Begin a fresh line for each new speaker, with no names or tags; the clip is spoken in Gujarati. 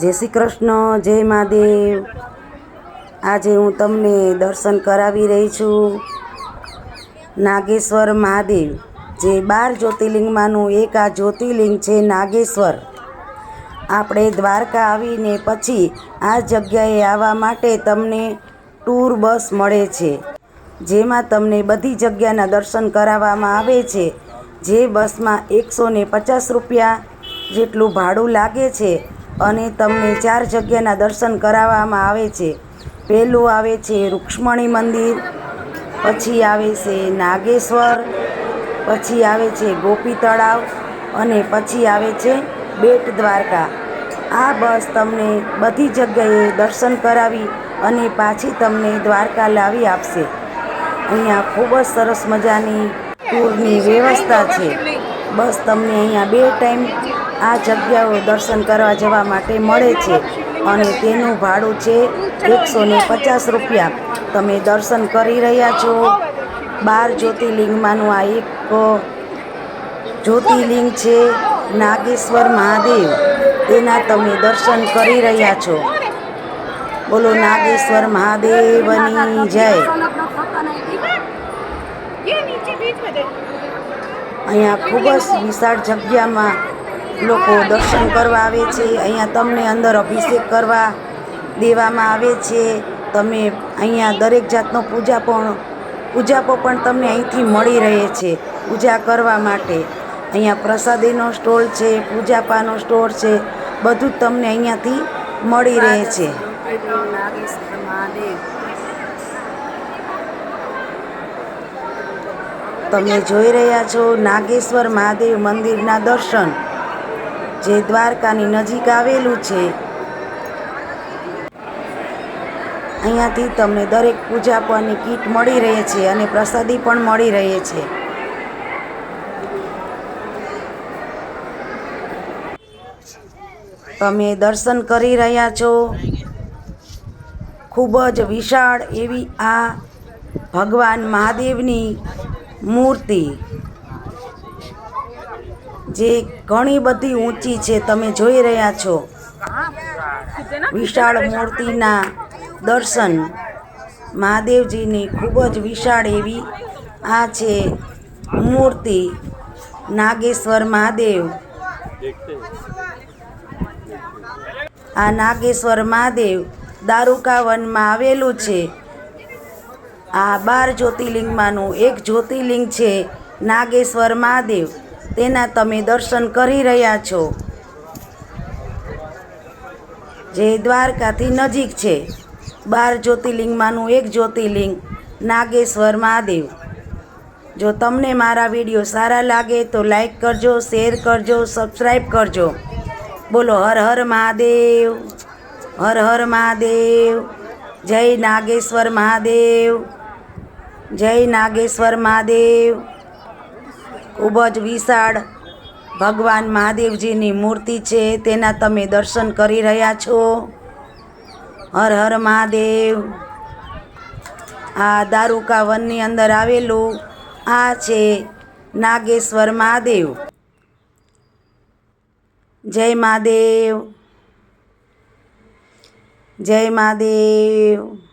જય શ્રી કૃષ્ણ, જય મહાદેવ. આજે હું તમને દર્શન કરાવી રહી છું. નાગેશ્વર મહાદેવ, જે બાર જ્યોતિર્લિંગમાંનું એક આ જ્યોતિર્લિંગ છે નાગેશ્વર. આપણે દ્વારકા આવીને પછી આ જગ્યાએ આવવા માટે તમને ટૂર બસ મળે છે. જેમાં તમને બધી જગ્યાના દર્શન કરાવવામાં આવે છે. જે બસમાં એકસો પચાસ રૂપિયા જેટલું ભાડું લાગે છે. અને તમને ચાર જગ્યાના દર્શન કરાવવામાં આવે છે. પહેલું આવે છે રૂક્ષ્મણી મંદિર, પછી આવે છે નાગેશ્વર, પછી આવે છે ગોપી તળાવ અને પછી આવે છે બેટ દ્વારકા. આ બસ તમને બધી જગ્યાએ દર્શન કરાવી અને પાછી તમને દ્વારકા લાવી આપશે. અહીંયા ખૂબ જ સરસ મજાની ટૂરની વ્યવસ્થા છે. બસ તમને અહીંયા બે ટાઈમ આ જગ્યાઓ દર્શન કરવા જવા માટે મળે છે અને તેનું ભાડું છે એકસો ને પચાસ રૂપિયા. તમે દર્શન કરી રહ્યા છો. બાર જ્યોતિર્લિંગમાંનું આ એક જ્યોતિર્લિંગ છે નાગેશ્વર મહાદેવ. તેના તમે દર્શન કરી રહ્યા છો. બોલો, નાગેશ્વર મહાદેવની જય. અહીંયા ખૂબ જ વિશાળ જગ્યામાં લોકો દર્શન કરવા આવે છે. અહીંયા તમને અંદર અભિષેક કરવા દેવામાં આવે છે. તમે અહીંયા દરેક જાતનો પૂજા પણ પૂજાપો પણ તમને અહીંથી મળી રહે છે પૂજા કરવા માટે. અહીંયા પ્રસાદીનો સ્ટોલ છે, પૂજાપાનો સ્ટોર છે, બધું જ તમને અહીંયાથી મળી રહે છે. તમે જોઈ રહ્યા છો નાગેશ્વર મહાદેવ મંદિરના દર્શન. જે દ્વારકાની નજીક આવેલું છે. અહીંયાથી તમને દરેક પૂજા પરની કીટ મળી રહે છે અને પ્રસાદી પણ મળી રહે છે. તમે દર્શન કરી રહ્યા છો. ખૂબ જ વિશાળ એવી આ ભગવાન મહાદેવની મૂર્તિ. જે ઘણી બધી ઊંચી છે, તમે જોઈ રહ્યા છો. વિશાળ મૂર્તિના દર્શન. મહાદેવજીની ખૂબ જ વિશાળ એવી આ છે મૂર્તિ, નાગેશ્વર મહાદેવ. આ નાગેશ્વર મહાદેવ દારૂકા વનમાં આવેલું છે. આ બાર જ્યોતિર્લિંગમાંનું એક જ્યોતિર્લિંગ છે, નાગેશ્વર મહાદેવ. તેના તમે દર્શન કરી રહ્યા છો. જે દ્વારકાથી નજીક છે. બાર જ્યોતિર્લિંગમાંનું એક જ્યોતિર્લિંગ, નાગેશ્વર મહાદેવ. જો તમને મારા વીડિયો સારા લાગે તો લાઈક કરજો, શેર કરજો સબસ્ક્રાઈબ કરજો. બોલો, હર હર મહાદેવ, હર હર મહાદેવ, જય નાગેશ્વર મહાદેવ, જય નાગેશ્વર મહાદેવ. ખૂબ જ વિશાળ ભગવાન મહાદેવજીની મૂર્તિ છે. તેના તમે દર્શન કરી રહ્યા છો. હર હર મહાદેવ. આ દારૂકા વનની અંદર આવેલું આ છે નાગેશ્વર મહાદેવ. જય મહાદેવ. જય મહાદેવ.